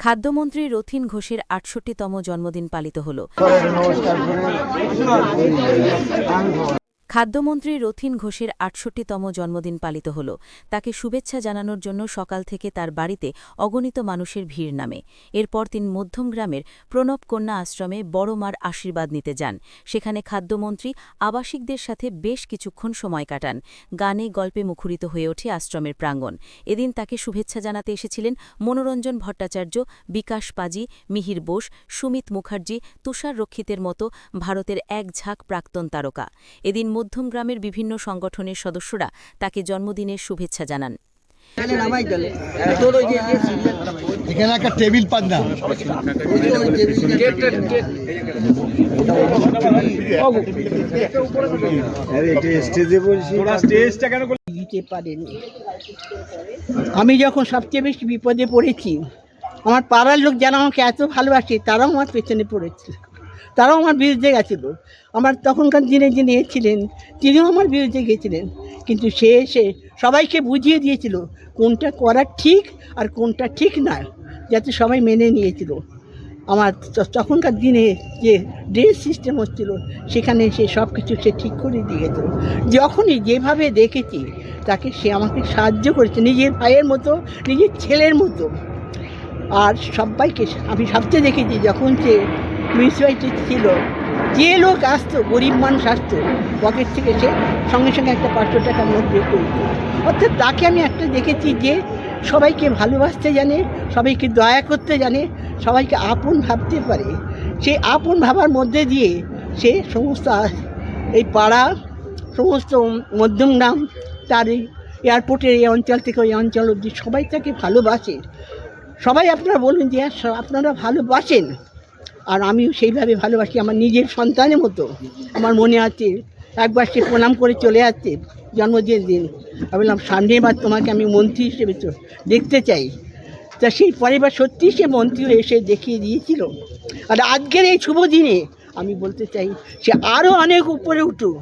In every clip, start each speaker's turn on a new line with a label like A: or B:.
A: খাদ্যমন্ত্রী রথিন ঘোষের আটষট্টিতম জন্মদিন পালিত হল। খাদ্যমন্ত্রী রথিন ঘোষের আটষট্টিতম জন্মদিন পালিত হল। তাকে শুভেচ্ছা জানানোর জন্য সকাল থেকে তার বাড়িতে অগণিত মানুষের ভিড় নামে। এরপর তিনি মধ্যমগ্রামের প্রণব কন্যা আশ্রমে বড় মার আশীর্বাদ নিতে যান। সেখানে খাদ্যমন্ত্রী আবাসিকদের সাথে বেশ কিছুক্ষণ সময় কাটান। গানে গল্পে মুখরিত হয়ে ওঠে আশ্রমের প্রাঙ্গণ। এদিন তাকে শুভেচ্ছা জানাতে এসেছিলেন মনোরঞ্জন ভট্টাচার্য, বিকাশ পাজি, মিহির বোস, সুমিত মুখার্জি, তুষার রক্ষিতের মতো ভারতের এক ঝাঁক প্রাক্তন তারকা। এদিন মধ্যমগ্রামের বিভিন্ন সংগঠনের সদস্যরা তাকে জন্মদিনের শুভেচ্ছা জানান।
B: এখানে একটা টেবিল পান না।
C: দিতে পারেনি। আমি যখন সবচেয়ে বেশি বিপদে পড়েছি আমার পাড়ার লোক যারা আমাকে এত ভালোবাসে তারাও আমার পেছনে পড়েছিল তারাও আমার বিরুদ্ধে গেছিল। আমার তখনকার দিনে যিনি ছিলেন, তিনিও আমার বিরুদ্ধে গেছিলেন। কিন্তু সে এসে সবাইকে বুঝিয়ে দিয়েছিল কোনটা করা ঠিক আর কোনটা ঠিক না, যাতে সবাই মেনে নিয়েছিল। আমার তখনকার দিনে যে ড্রেস সিস্টেম হচ্ছিল, সেখানে সে সব কিছু সে ঠিক করে দিয়েছিল যখনই যেভাবে দেখেছি, তাকে সে আমাকে সাহায্য করেছে নিজের ভাইয়ের মতো, নিজের ছেলের মতো। আর সবাইকে আমি সবচেয়ে দেখেছি যখন সে মিউনিসিপ্যালিটি ছিল, যে লোক আসতো, গরিব মানুষ আসতো, পকেট থেকে সে সঙ্গে সঙ্গে একটা পাঁচশো টাকা নোট বের করে দিত অর্থাৎ তাকে আমি একটা দেখেছি যে সবাইকে ভালোবাসতে জানে, সবাইকে দয়া করতে জানে, সবাইকে আপন ভাবতে পারে। সেই আপন ভাবার মধ্যে দিয়ে সে সমস্ত এই পাড়া, সমস্ত মধ্যমগ্রাম তার এই এয়ারপোর্টের এই অঞ্চল থেকে ওই অঞ্চল অবধি সবাই তাকে ভালোবাসে। সবাই আপনারা বলুন যে, আপনারা ভালোবাসেন? আর আমিও সেইভাবে ভালোবাসি আমার নিজের সন্তানের মতো। আমার মনে আছে, একবার সে প্রণাম করে চলে যাচ্ছে জন্মদিনের দিন। আমি বললাম সামনে এবার তোমাকে আমি মন্ত্রী হিসেবে দেখতে চাই। তা সেই পরের বার সত্যি সে মন্ত্রী এসে দেখিয়ে দিয়েছিল। আর আজকের এই শুভ দিনে আমি বলতে চাই, সে আরও অনেক উপরে উঠুক।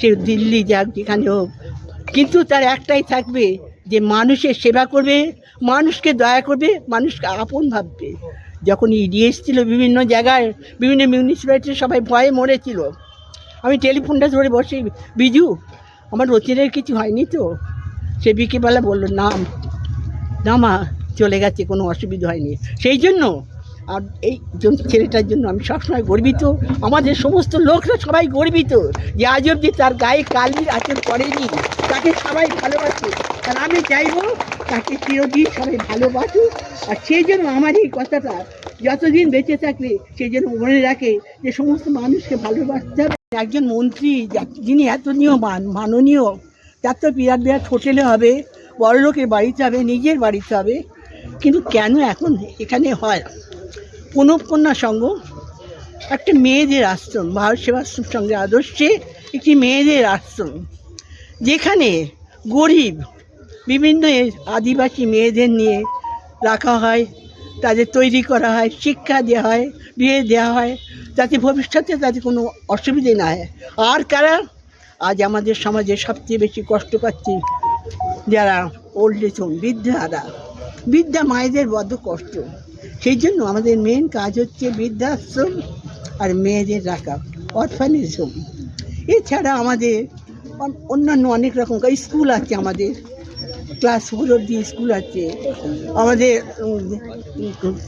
C: সে দিল্লি যাক, যেখানে হোক। কিন্তু তার একটাই থাকবে যে মানুষের সেবা করবে, মানুষকে দয়া করবে, মানুষকে আপন ভাববে। যখন ইডি এসেছিল বিভিন্ন জায়গায়, বিভিন্ন মিউনিসিপ্যালিটির সবাই ভয়ে মরেছিল। আমি টেলিফোনটা ধরে বসে বিজু, আমার রচিনের কিছু হয়নি তো? সে বিকেবেলা বলল, না না মা, চলে গেছে, কোনো অসুবিধা হয়নি। সেই জন্য আর এই ছেলেটার জন্য আমি সবসময় গর্বিত। আমাদের সমস্ত লোকরা সবাই গর্বিত যে আজ অব্দি তার গায়ে কালির আচর করেনি তাকে সবাই ভালোবাসে। আর আমি চাইব তাকে চিরদিন সবাই ভালোবাসুক। আর সেই জন্য আমার এই কথাটা যতদিন বেঁচে থাকলে সেই জন্য মনে রাখে যে সমস্ত মানুষকে ভালোবাসতে হবে। একজন মন্ত্রী যিনি এত নিয়মান, মাননীয়, তার তো বিরাট বিরাট হোটেলে হবে, বড়লোকের বাড়িতে হবে, নিজের বাড়িতে হবে। কিন্তু কেন এখন এখানে হয় পুনঃকন্যা সংঘ একটা মেয়েদের আশ্রম, ভারত সেবাশ্রম সঙ্গে আদর্শে একটি মেয়েদের আশ্রম, যেখানে গরিব, বিভিন্ন আদিবাসী মেয়েদের নিয়ে রাখা হয়, তাদের তৈরি করা হয়, শিক্ষা দেওয়া হয়, বিয়ে দেওয়া হয়, যাতে ভবিষ্যতে তাদের কোনো অসুবিধে না হয়। আর কারা? আজ আমাদের সমাজে সবচেয়ে বেশি কষ্ট পাচ্ছি যারা ওল্ড এজ হোম বৃদ্ধারা বৃদ্ধা মায়েদের বদ্ধ কষ্ট। সেই জন্য আমাদের মেন কাজ হচ্ছে বৃদ্ধাশ্রম আর মেয়েদের রাখা অরফানেজ হোম এছাড়া আমাদের অন্যান্য অনেক রকম স্কুল আছে আমাদের ক্লাস ফোর অব্দি স্কুল আছে। আমাদের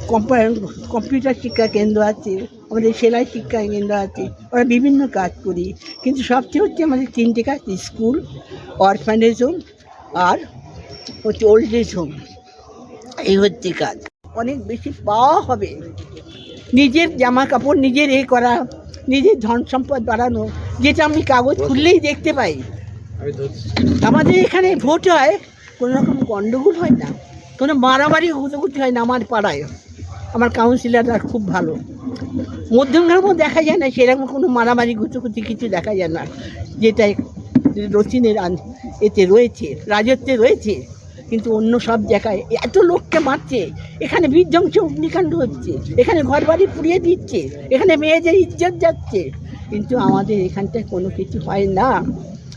C: কম্পা- কম্পিউটার শিক্ষা কেন্দ্র আছে, আমাদের সেলাই শিক্ষা কেন্দ্র আছে, আমরা বিভিন্ন কাজ করি। কিন্তু সবচেয়ে হচ্ছে আমাদের তিনটে কাজ স্কুল অরফানেজ হোম আর হচ্ছে ওল্ড এজ হোম এই হচ্ছে কাজ। অনেক বেশি পাওয়া হবে। নিজের জামা কাপড় নিজের এ করা নিজের ধন সম্পদ বাড়ানো যেটা আমি কাগজ খুললেই দেখতে পাই। আমাদের এখানে ভোট হয় কোনো রকম গণ্ডগোল হয় না। কোনো মারামারি হুতোগুতি হয় না আমার পাড়ায়। আমার কাউন্সিলাররা খুব ভালো। মধ্যমগ্রামও দেখা যায় না সেরকম কোনো মারামারি গুচুকুচি কিছু দেখা যায় না। যেটা রচিনের এতে রয়েছে রাজত্বে রয়েছে। কিন্তু অন্য সব জায়গায়। এত লোককে মারছে। এখানে বিধ্বংস অগ্নিকাণ্ড হচ্ছে। এখানে ঘর বাড়ি পুড়িয়ে দিচ্ছে। এখানে মেয়েদের ইজ্জত যাচ্ছে। কিন্তু আমাদের এখানটায় কোনো কিছু হয় না।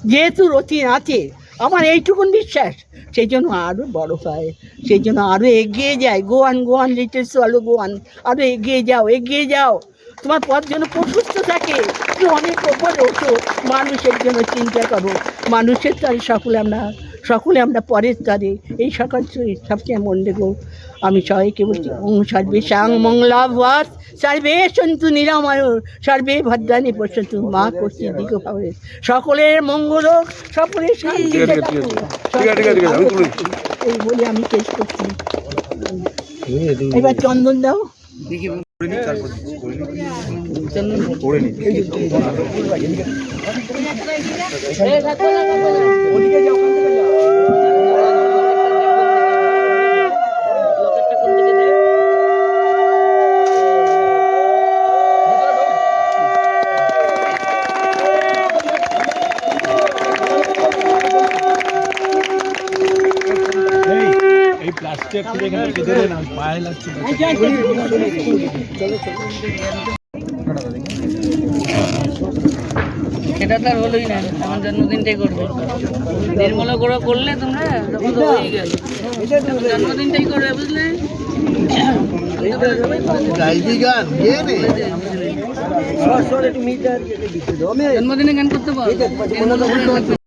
C: যেহেতু রতিন আছে, আমার এইটুকুন বিশ্বাস সেই জন্য আরও বড় হয়। সেই জন্য আরও এগিয়ে যায়। গোয়ান গোয়ান লিটেল চলো গোয়ান আরও এগিয়ে যাও এগিয়ে যাও। তোমার পথ যেন প্রশস্ত থাকে। তুমি অনেক ওপরে ওঠো। মানুষের জন্য চিন্তা করো। মানুষের তারে সকলে আমরা সকলে আমরা পরের স্তরে এই সকল সবচেয়ে মন রেখো আমি সবাইকে বলছি ওম সর্বে সাং মঙ্গলাভাস সর্বে সন্তু নিরাময় সর্বে ভদ্রানি পশ্যন্তু মা করছি দিক ভাবে। সকলের মঙ্গল হোক, সকলের শান্তি। এই বলে আমি শেষ করছি। এবার চন্দন দাও।
B: এই প্লাস্টিক
D: সেটা তো আর হলোই না, আমার জন্মদিনটাই করবে। নির্মলা করে করলে তোমরা তখন তো হয়েই গেল। জন্মদিনটাই করবে বুঝলে? জন্মদিনে গান করতে পারো?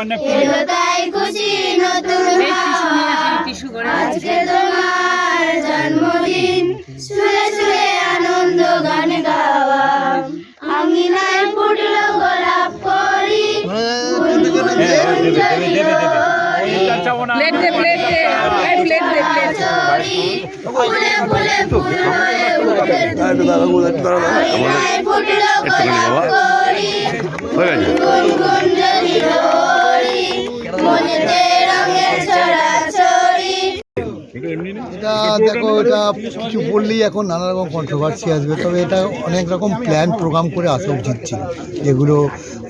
E: জন্মদিন এলো তাই খুশি নতুন।
D: করে
E: আজকে তোমার জন্মদিন সুরে সুরে আনন্দ গান গাওয়া আঙিনায় ফুটলো গোলাপ করি
D: প্লেট দে প্লেট দে প্লেট দে প্লেট
E: ফুলে ফুলে ফুল হয়ে উঠের আঙিনায় ফুটলো গোলাপ করি গুনগুন যদি মনেতে
B: এটা দেখো, এটা কিছু বললেই এখন নানা রকম কন্ট্রোভার্সি আসবে, তবে এটা অনেক রকম প্ল্যান প্রোগ্রাম করে আসা উচিত ছিল। যেগুলো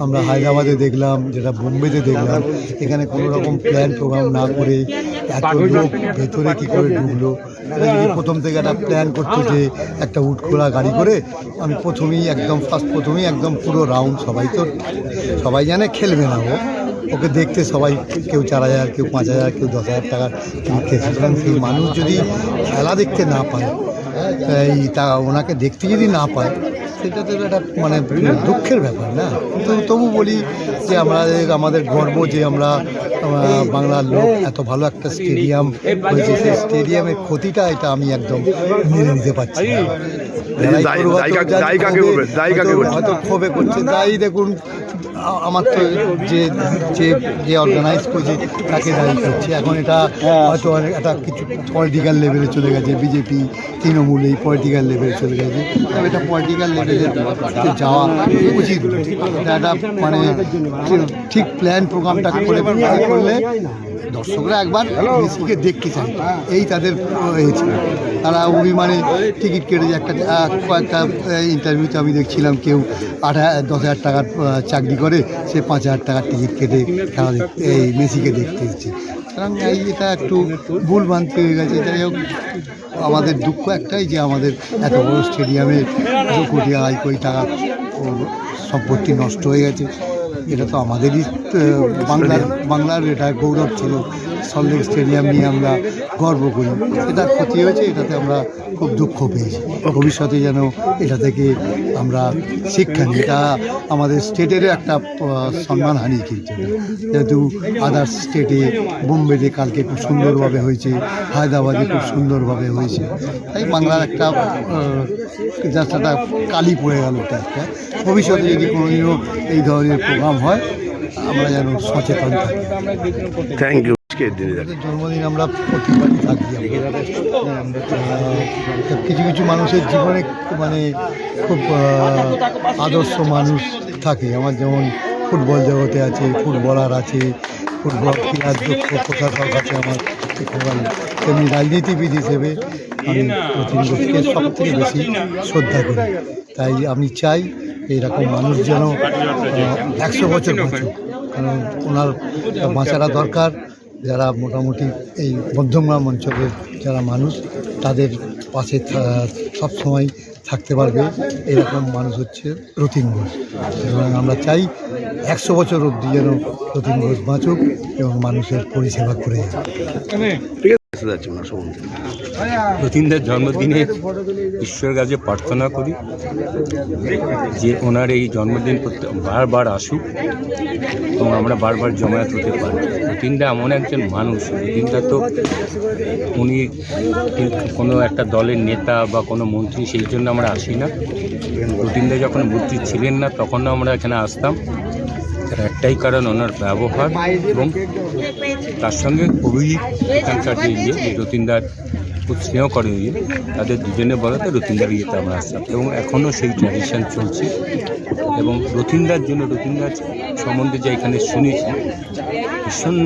B: আমরা হায়দ্রাবাদে দেখলাম, যেটা বোম্বেতে দেখলাম, এখানে কোনো রকম প্ল্যান প্রোগ্রাম না করে এত লোক ভেতরে কী করে ঢুকলো। যদি প্রথম থেকে একটা প্ল্যান করতো যে একটা উটখোলা গাড়ি করে, আমি প্রথমেই একদম ফার্স্ট প্রথমেই একদম পুরো রাউন্ড সবাই তো, সবাই জানে খেলবে না ও। ওকে দেখতে সবাই কেউ চার হাজার কেউ পাঁচ হাজার কেউ দশ হাজার টাকার খেয়েছে। সুতরাং সেই মানুষ যদি খেলা দেখতে না পায় এই তা ওনাকে দেখতে যদি না পায় সেটা তো একটা মানে দুঃখের ব্যাপার না? কিন্তু তবু বলি যে আমাদের আমাদের গর্ব যে আমরা বাংলার লোক এত ভালো একটা স্টেডিয়াম হয়েছে সেই স্টেডিয়ামের ক্ষতিটা এটা আমি একদম মেনে নিতে পারছি হয়তো ক্ষোভে-
F: করছে?
B: তাই দেখুন আমার তো যে যে যে অর্গানাইজ করছে তাকে দায়ী করছে। এখন এটা হয়তো একটা কিছু পলিটিক্যাল লেভেলে চলে গেছে বিজেপি তৃণমূল এই পলিটিক্যাল লেভেলে চলে গেছে। এটা পলিটিক্যাল লেভেলে যাওয়া উচিত। এটা একটা মানে ঠিক- প্ল্যান প্রোগ্রামটা করে করলে দর্শকরা একবার মেসিকে দেখতে চায়। এই তাদের হয়েছে। তারা অভিমানে টিকিট কেটেছে একটা কয়েকটা ইন্টারভিউতে আমি দেখছিলাম কেউ আট দশ হাজার টাকার চাকরি করে। সে পাঁচ হাজার টাকার টিকিট কেটে খেলা এই মেসিকে দেখতে এসেছে। সুতরাং এই এটা একটু ভুল ভ্রান্তি হয়ে গেছে। যাই হোক, আমাদের দুঃখ একটাই যে আমাদের এত বড় স্টেডিয়ামে দু কোটি আড়াই কোটি টাকা সম্পত্তি নষ্ট হয়ে গেছে। এটা তো আমাদেরই বাংলার বাংলার এটা গৌরব ছিল। সল্টলেক স্টেডিয়াম নিয়ে আমরা গর্ব করি। এটা ক্ষতি হয়েছে এটাতে আমরা খুব দুঃখ পেয়েছি। ভবিষ্যতে যেন এটা থেকে আমরা শিক্ষা নিই। এটা আমাদের স্টেটেরও একটা আহ, সম্মানহানি কিন্তু। যেহেতু আদার্স স্টেটে বোম্বেতে কালকে খুব সুন্দরভাবে হয়েছে হায়দ্রাবাদে খুব সুন্দরভাবে হয়েছে। তাই বাংলার একটা একটা কালি পড়ে গেল এটা একটা। ভবিষ্যতে যদি কোনোদিনও এই ধরনের প্রোগ্রাম হয় আমরা যেন সচেতন থাকি।
F: থ্যাংক ইউ আজকের দিনে
B: জন্মদিন আমরা প্রতিবারই থাকি কিছু কিছু মানুষের জীবনে মানে খুব আদর্শ মানুষ থাকে। আমার যেমন
G: ফুটবল জগতে আছে ফুটবলার আছে ফুটবল ক্রীড়ার দক্ষ প্রশাসক আছে আমার একেবারে তেমনি রাজনীতিবিদ হিসেবে আমি প্রতিম ঘোষকে সব থেকে বেশি শ্রদ্ধা করি। তাই আমি চাই এইরকম মানুষ যেন একশো বছর বাঁচুক। কারণ ওনার বাঁচাটা দরকার যারা মোটামুটি এই মধ্যমগ্রাম অঞ্চলের যারা মানুষ, তাদের পাশে সব সময় থাকতে পারবে। এরকম মানুষ হচ্ছে রতিন ঘোষ। সুতরাং আমরা চাই একশো বছর অবধি যেন রতিন ঘোষ বাঁচুক এবং মানুষের পরিষেবা করে যাক।
H: যতীন্দ্রের জন্মদিনে ঈশ্বরের কাছে প্রার্থনা করি যে ওনার এই জন্মদিন প্রত্যেক বারবার আসুক এবং আমরা বারবার জমায়েত হতে পারি। যতীন্দ্র এমন একজন মানুষ যতীন্দ্র তো উনি কোনো একটা দলের নেতা বা কোনো মন্ত্রী সেই জন্য আমরা আসি না। যতীন্দ্র যখন মন্ত্রী ছিলেন না তখনও আমরা এখানে আসতাম। তার একটাই কারণ ওনার ব্যবহার এবং তার সঙ্গে খুবই এখানকার যে ইয়ে যে রতিনদার খুব স্নেহ করে ইয়ে তাদের দুজনে বলাতে রতিনদার ইয়েতে আমরা আসতাম এবং এখনও সেই ট্র্যাডিশন চলছে। এবং রতিনদার জন্য রতিনদার সম্বন্ধে যে এখানে শুনেছি, ভীষণ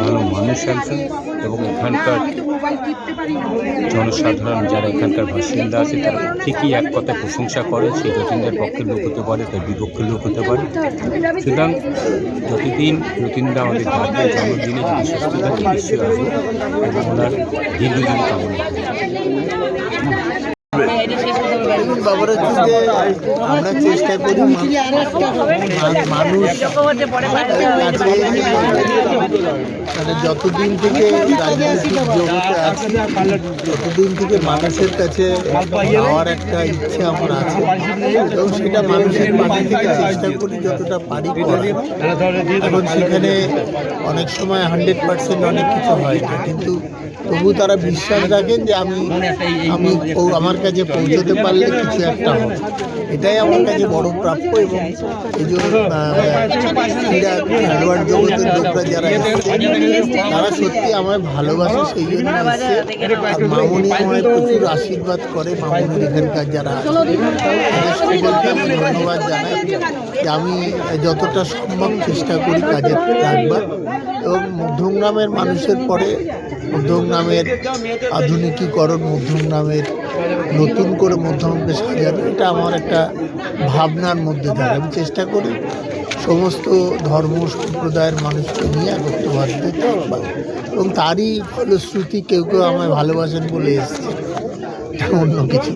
H: ভালো মানুষ একজন এবং এখানকার জনসাধারণ যারা এখানকার বাসিন্দা আছে, তারা ঠিকই এক কথায় প্রশংসা করে সেই রতিনদার পক্ষের লোক হতে পারে, তার বিপক্ষের লোক হতে পারে। সুতরাং যতদিন যতীনদা আমাদের থাকবে জন্মদিনে যদি সুস্থ থাকে, নিশ্চয়ই আসব। এবং ওনার দীর্ঘদিন কামনা।
G: আমরা চেষ্টা করি মানুষ মানে যতদিন থেকে ততদিন থেকে মানুষের কাছে যাওয়ার একটা ইচ্ছে আমার আছে, এবং সেটা মানুষের পাশে থেকে চেষ্টা করি যতটা পারি। এখন সেখানে অনেক সময় হান্ড্রেড পার্সেন্ট অনেক কিছু হয় কিন্তু তবু তারা বিশ্বাস রাখেন যে আমি আমি আমার কাছে পৌঁছতে পারলে কিছু একটা হবে। এটাই আমার কাছে বড় প্রাপ্য এবং এই জন্য ক্রীড়া, খেলোয়াড় জগতের লোকরা যারা তারা সত্যি আমায় ভালোবাসে, সেই জন্য এসছে। আর মামনি আমায় প্রচুর আশীর্বাদ করে, মামনির এখানকার যারা আছে ধন্যবাদ জানাই যে আমি যতটা সম্ভব চেষ্টা করি কাজে রাখবার। এবং মধ্যমগ্রামের মানুষের পরে মধ্যমগ্রামের আধুনিকীকরণ, মধ্যম নামের, নতুন করে মধ্যমকে সাজানো, এটা আমার একটা ভাবনার মধ্যে থাকে। আমি চেষ্টা করি সমস্ত ধর্ম, সম্প্রদায়ের মানুষকে নিয়ে একত্র থাকবার এবং তারই ফলশ্রুতি কেউ কেউ আমায় ভালোবাসেন বলে এসছে। অন্য কিছু।